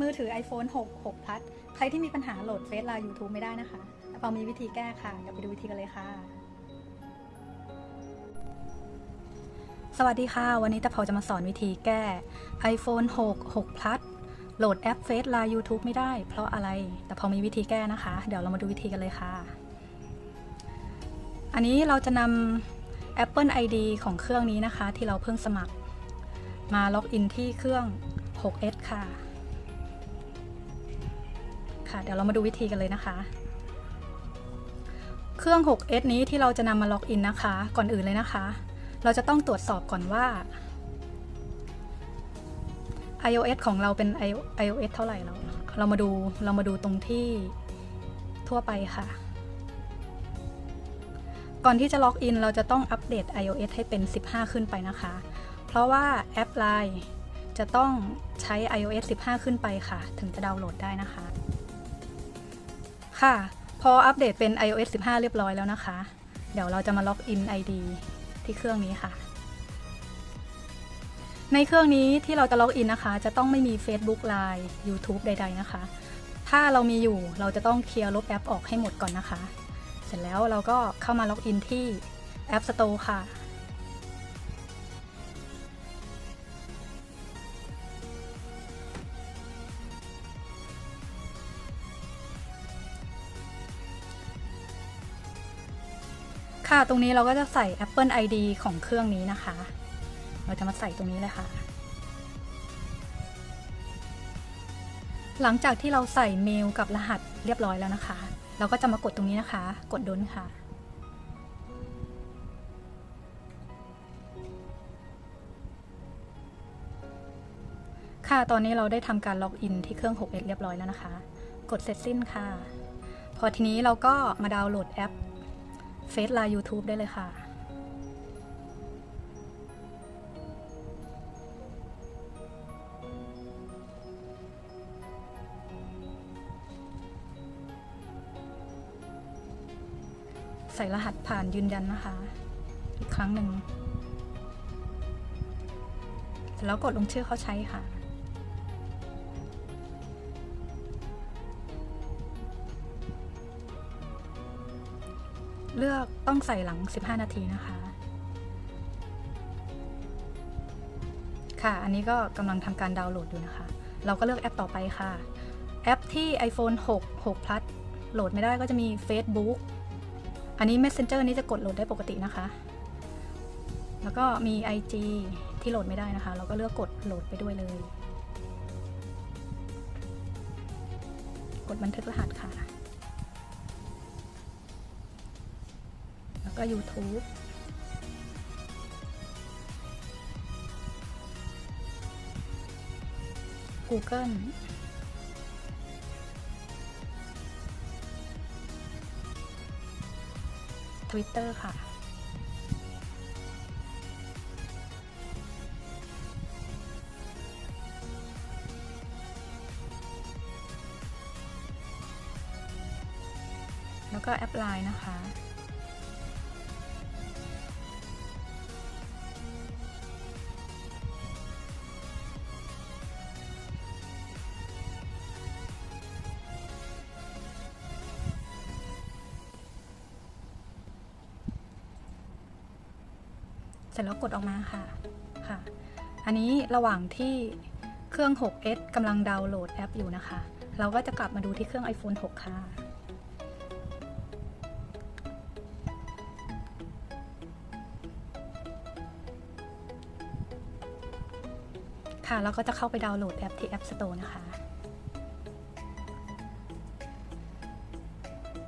มือถือ iPhone 6 6 Plus ใครที่มีปัญหาโหลดเฟซไลน์ YouTube ไม่ได้นะคะเรามีวิธีแก้ค่ะเดี๋ยวไปดูวิธีกันเลยค่ะ สวัสดีค่ะ วันนี้ตะเภาจะมาสอนวิธีแก้ iPhone 6 6 Plus โหลดแอปเฟซไลน์ YouTube ไม่ได้ เพราะอะไรแต่พอมีวิธีแก้นะคะ เดี๋ยวเรามาดูวิธีกันเลยค่ะ อันนี้เราจะนำ Apple ID ของเครื่องนี้นะคะ ที่เราเพิ่งสมัคร มาล็อกอินที่เครื่อง 6s ค่ะ ค่ะ เดี๋ยวเรามาดูวิธีกันเลยนะคะ เครื่อง 6s นี้ที่เราจะนำมาล็อกอินนะคะ ก่อนอื่นเลยนะคะ เราจะต้องตรวจสอบก่อนว่า iOS ของเราเป็น iOS เท่าไหร่เราเรามาดูเรามาดูตรงที่ทั่วไปค่ะ ก่อนที่จะล็อกอินเราจะต้องอัปเดต iOS ให้เป็น 15 ขึ้นไปนะคะ เพราะว่าแอป Line จะต้องใช้ iOS 15 ขึ้นไปค่ะ ถึงจะดาวน์โหลดได้นะคะ ค่ะ พออัปเดตเป็น iOS 15 เรียบร้อยแล้วนะคะ เดี๋ยวเราจะมาล็อกอิน ID ที่เครื่องนี้ค่ะ ในเครื่องนี้ที่เราจะล็อกอินนะคะ จะต้องไม่มี Facebook Line YouTube ใด ๆนะคะ ถ้าเรามีอยู่เราจะต้องเคลียร์ลบแอปออกให้หมดก่อนนะคะ เสร็จแล้วเราก็เข้ามาล็อกอินที่ App Store ค่ะ ค่ะ ตรงนี้เราก็จะใส่ Apple ID ของเครื่องนี้นะคะ เราจะมาใส่ตรงนี้เลยค่ะ หลังจากที่เราใส่เมลกับรหัสเรียบร้อยแล้วนะคะ เราก็จะมากดตรงนี้นะคะ กดดนค่ะค่ะ ตอนนี้เราได้ทำการล็อกอินที่เครื่อง 6s เรียบร้อยแล้วนะคะ กดเสร็จสิ้นค่ะ พอทีนี้เราก็มาดาวน์โหลดแอป เฟซไลน์ YouTube ได้เลยค่ะ ใส่รหัสผ่านยืนยันนะคะ อีกครั้งหนึ่งแล้วกดลงชื่อเขาใช้ค่ะ เลือกต้องใส่หลัง 15 นาทีนะคะ ค่ะ อันนี้ก็กำลังทำการดาวน์โหลดอยู่นะคะ เราก็เลือกแอปต่อไปค่ะ แอปที่ iPhone 6 6 Plus โหลดไม่ได้ก็จะมี Facebook อันนี้ Messenger นี้จะกดโหลดได้ปกตินะคะ แล้วก็มี IG ที่โหลดไม่ได้นะคะ เราก็เลือกกดโหลดไปด้วยเลย กดบันทึกรหัสค่ะ แล้วก็ YouTube Google Twitter ค่ะ แล้วก็แอปไลน์นะคะ เสร็จแล้วกดออกมาค่ะค่ะ อันนี้ระหว่างที่เครื่อง 6s กำลังดาวน์โหลดแอปอยู่นะคะ เราก็จะกลับมาดูที่เครื่อง iPhone 6 ค่ะค่ะเราก็จะเข้าไปดาวน์โหลดแอปที่ App Store นะคะ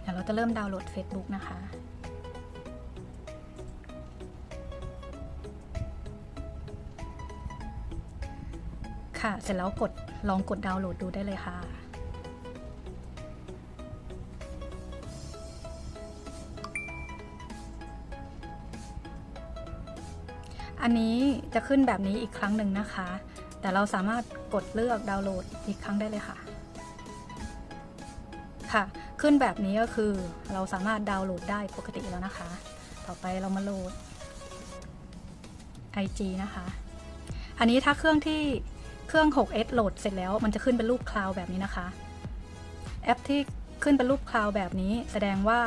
เดี๋ยวเราจะเริ่มดาวน์โหลด Facebook นะคะ ค่ะ เสร็จแล้วกดลองกดดาวน์โหลดดูได้เลยค่ะ อันนี้จะขึ้นแบบนี้อีกครั้งหนึ่งนะคะ แต่เราสามารถกดเลือกดาวน์โหลดอีกครั้งได้เลยค่ะ ค่ะ ขึ้นแบบนี้ก็คือเราสามารถดาวน์โหลดได้ปกติแล้วนะคะ ต่อไปเรามาโหลด IG นะคะ อันนี้ถ้าเครื่องที่ เครื่อง 6s โหลดเสร็จแล้วมันจะขึ้นเป็นรูปคลาวแบบนี้นะคะ แอปที่ขึ้นเป็นรูปคลาวแบบนี้แสดงว่า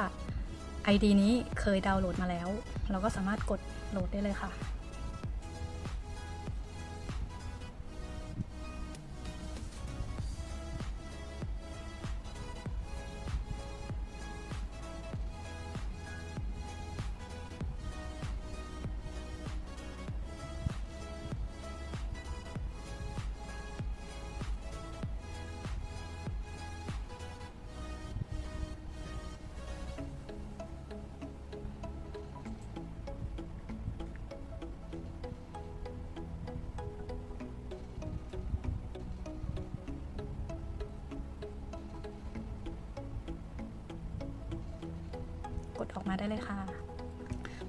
ID นี้เคยดาวน์โหลดมาแล้ว เราก็สามารถกดโหลดได้เลยค่ะ กดออกมาได้เลยค่ะ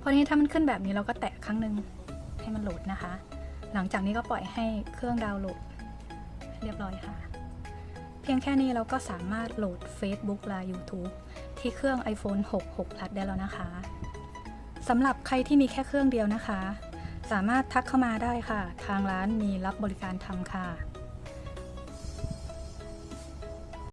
พอนี้ถ้ามันขึ้นแบบนี้เราก็แตะครั้งหนึ่งให้มันโหลดนะคะ หลังจากนี้ก็ปล่อยให้เครื่องดาวน์โหลด เรียบร้อยค่ะ เพียงแค่นี้เราก็สามารถโหลด Facebook และ YouTube ที่เครื่อง iPhone 6 6 Plus ได้แล้วนะคะสำหรับใครที่มีแค่เครื่องเดียวนะคะ สามารถทักเข้ามาได้ค่ะ ทางร้านมีรับบริการทำค่ะ